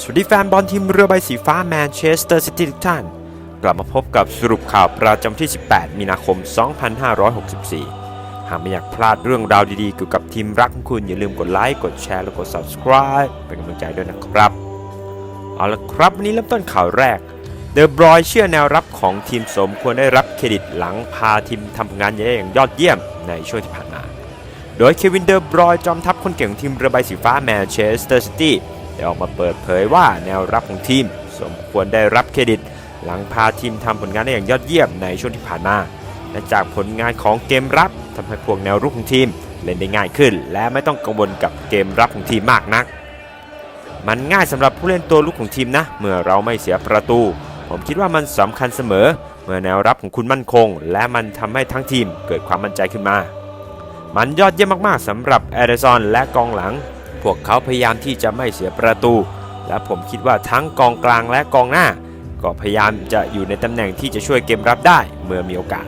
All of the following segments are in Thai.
สวัสดีแฟนบอลทีมเรือใบสีฟ้าแมนเชสเตอร์ซิตี้ทุกท่าน กลับมาพบกับสรุปข่าวประจำที่ 18 มีนาคม 2564 หากไม่อยากพลาดเรื่องราวดีๆ เกี่ยวกับทีมรักของคุณ อย่าลืมกดไลค์ กดแชร์ และกด subscribe เป็นกำลังใจด้วยนะครับ เอาละครับ วันนี้เริ่มต้นข่าวแรก เดอะบรอยเชื่อแนวรับของทีมสมควรได้รับเครดิตหลังพาทีมทำงานได้อย่างยอดเยี่ยมในช่วงที่ผ่านมา โดยเควินเดอร์บรอยจอมทัพคนเก่งของทีมเรือใบสีฟ้าแมนเชสเตอร์ซิตี้ ได้ออกมาเปิดเผยว่าแนวรับของทีม สมควรได้รับเครดิต หลังพาทีมทำผลงานได้อย่างยอดเยี่ยมในช่วงที่ผ่านมาและจากผลงานของเกมรับทำให้พวกแนวรุกของทีมเล่นได้ง่ายขึ้น และไม่ต้องกังวลกับเกมรับของทีมมากนัก มันง่ายสำหรับผู้เล่นตัวลุกของทีมนะ เมื่อเราไม่เสียประตู ผมคิดว่ามันสำคัญเสมอ เมื่อแนวรับของคุณมั่นคง และมันทำให้ทั้งทีมเกิดความมั่นใจขึ้นมา มันยอดเยี่ยมมากๆสำหรับแอริซอนและกองหลัง พวกเขาพยายามที่จะไม่เสียประตู และผมคิดว่าทั้งกองกลางและกองหน้า ก็พยายามจะอยู่ในตำแหน่งที่จะช่วยเกมรับได้เมื่อมีโอกาส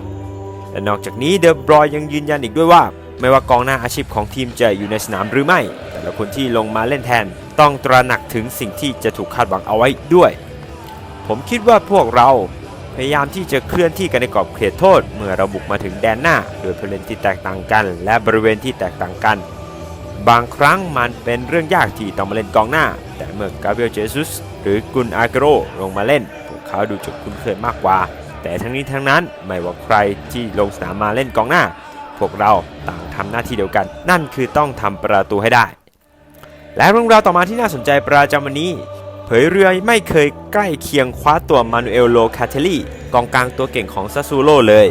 และนอกจากนี้เดอะบรอยยังยืนยันอีกด้วยว่า ไม่ว่ากองหน้าอาชีพของทีมจะอยู่ในสนามหรือไม่ แต่ละคนที่ลงมาเล่นแทน ต้องตระหนักถึงสิ่งที่จะถูกคาดหวังเอาไว้ด้วย ผมคิดว่าพวกเราพยายามที่จะเคลื่อนที่กันในกรอบเขตโทษ เมื่อเราบุกมาถึงแดนหน้า โดยผู้เล่นที่แตกต่างกัน และบริเวณที่แตกต่างกัน บางครั้งมันเป็นเรื่องยากที่ต้องมาเล่นกองหน้า แต่เมื่อกาเบรียลเจซุสหรือกุนอาเกโรลงมาเล่น พวกเขาดูจะคุ้นเคยมากกว่า แต่ทั้งนี้ทั้งนั้นไม่ว่าใครที่ลงสนามมาเล่นกองหน้า พวกเราต่างทำหน้าที่เดียวกัน นั่นคือต้องทำประตูให้ได้ และเรื่องราวต่อมาที่น่าสนใจประจำวันนี้ เผยเรือไม่เคยใกล้เคียงคว้าตัวมานูเอลโลคาเทลีกองกลางตัวเก่งของซาซูโลเลย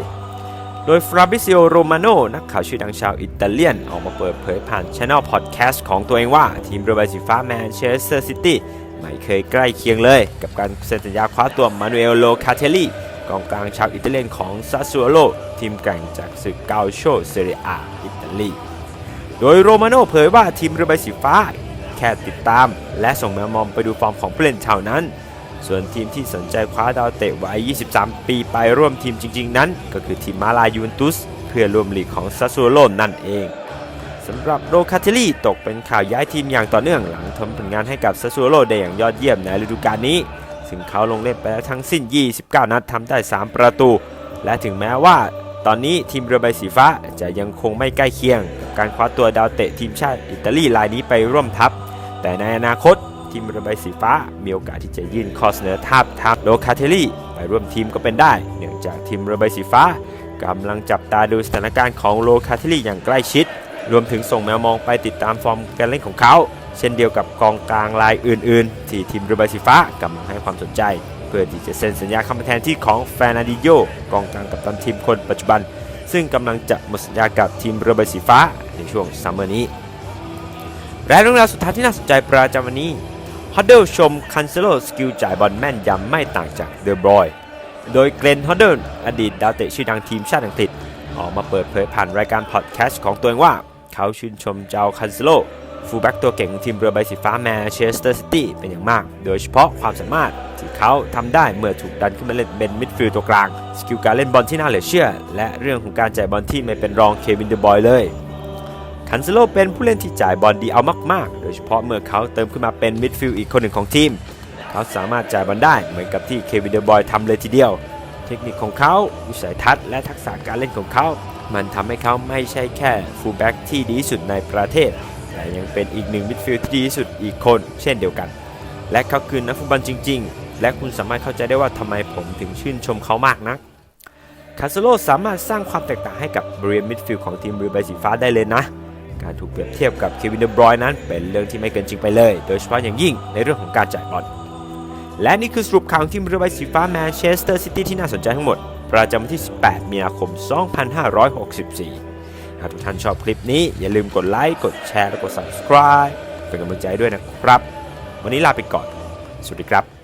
โดยฟราบิซิโอโรมาโนนักข่าวชื่อดังชาวอิตาเลียน ออกมาเปิดเผยผ่านช anel Podcast ของตัวเองว่า ทีมเรือใบสีฟ้าแมนเชสเตอร์ซิตี้ไม่เคยใกล้เคียงเลย กับการเซ็นสัญญาคว้าตัวมานูเอลโลคาเทลีกองกลางชาวอิตาเลียนของซาซูโลทีมแกร่งจากศึกเกาโชเซเรียอาอิตาลี โดยโรมาโนเผยว่าทีมเรือใบสีฟ้า แค่ติดตาม และส่งแมวมองไปดูฟอร์มของผู้เล่นเท่านั้น ส่วนทีมที่สนใจคว้าดาวเตะวัย 23 ปีไปร่วมทีมจริง ๆ นั้น ก็คือทีมมาลายูนตุส เพื่อร่วมลีกของซาซูโลนั่นเองสำหรับโรคาเทลี่ตกเป็นข่าวย้ายทีมอย่างต่อเนื่องหลังทำผลงานให้กับซาซูโลได้อย่างยอดเยี่ยมในฤดูกาลนี้ ซึ่งเขาลงเล่นไปแล้วทั้งสิ้น 29 นัดทำได้ 3 ประตู และถึงแม้ว่าตอนนี้ทีมเรือใบสีฟ้าจะยังคงไม่ใกล้เคียงกับการคว้าตัวดาวเตะทีมชาติอิตาลีรายนี้ไปร่วมทัพ แต่ในอนาคต ทีมเรือใบสีฟ้า มีโอกาสที่จะยื่นข้อเสนอทาบทามโลคาเทลี่ไปร่วมทีมก็เป็นได้ เนื่องจากทีมเรือใบสีฟ้ากำลังจับตาดูสถานการณ์ของโลคาเทลี่อย่างใกล้ชิด รวมถึงส่งแมวมองไปติดตามฟอร์มการเล่นของเขา เช่นเดียวกับกองกลางรายอื่น ๆ ที่ทีมเรือใบสีฟ้ากำลังให้ความสนใจ เพื่อที่จะเซ็นสัญญาคำแทนที่ของแฟนาดิโยกองกลางกับตันทีมคนปัจจุบัน ซึ่งกำลังจะหมดสัญญากับทีมเรือใบสีฟ้าในช่วงซัมเมอร์นี้และเรื่องราวสุดท้ายที่น่าสนใจประจำวันนี้ ฮอดเดิลชมคันเซโลสกิลจ่ายบอลแม่นยำไม่ต่างจากเดอะบรอยโดยเกรนฮอดเดิลอดีตดาวเตะชื่อดังทีมชาติอังกฤษ ออกมาเปิดเผยผ่านรายการพอดแคสต์ของตัวเองว่า เขาชื่นชมเจ้าคันเซโลฟูลแบ็กตัวเก่งของทีมเรือใบสีฟ้าแมนเชสเตอร์ซิตี้เป็นอย่างมาก โดยเฉพาะความสามารถที่เขาทำได้เมื่อถูกดันขึ้นมาเล่นเป็นมิดฟิลด์ตัวกลาง สกิลการเล่นบอลที่น่าเหลือเชื่อ และเรื่องของการจ่ายบอลที่ไม่เป็นรองเควินเดอะบอยเลย คันเซโลเป็นผู้เล่นที่จ่ายบอลดีเอามากๆ โดยเฉพาะเมื่อเขาเติมขึ้นมาเป็นมิดฟิลด์อีกคนหนึ่งของทีม เขาสามารถจ่ายบอลได้เหมือนกับที่เควินเดอะบอยทำเลยทีเดียว เทคนิคของเขาวิสัยทัศน์และทักษะการเล่นของเขา มันทำให้เขาไม่ใช่แค่ฟูลแบ็กที่ดีที่สุดในประเทศ แต่ยังเป็นอีกหนึ่งมิดฟิลด์ที่ดีที่สุดอีกคน เช่นเดียวกัน และเขาคือนักฟุตบอลจริง ๆ และคุณสามารถเข้าใจได้ว่าทำไมผมถึงชื่นชมเขามากนักคาสโลสามารถสร้างความแตกต่างให้กับบริเวณมิดฟิลด์ของทีมเรือใบสีฟ้าได้เลยนะ การถูกเปรียบเทียบกับเควินเดอบรอยนั้น เป็นเรื่องที่ไม่เกินจริงไปเลย โดยเฉพาะอย่างยิ่งในเรื่องของการจ่ายบอลและนี่คือสรุปข่าวทีมเรือใบสีฟ้าแมนเชสเตอร์ซิตี้ที่น่าสนใจทั้งหมด ประจำวันที่ 18 มีนาคม 2564 หากทุกท่านชอบคลิปนี้ อย่าลืมกดไลค์กดแชร์และกด subscribe เป็นกำลังใจด้วยนะครับ วันนี้ลาไปก่อน สวัสดีครับ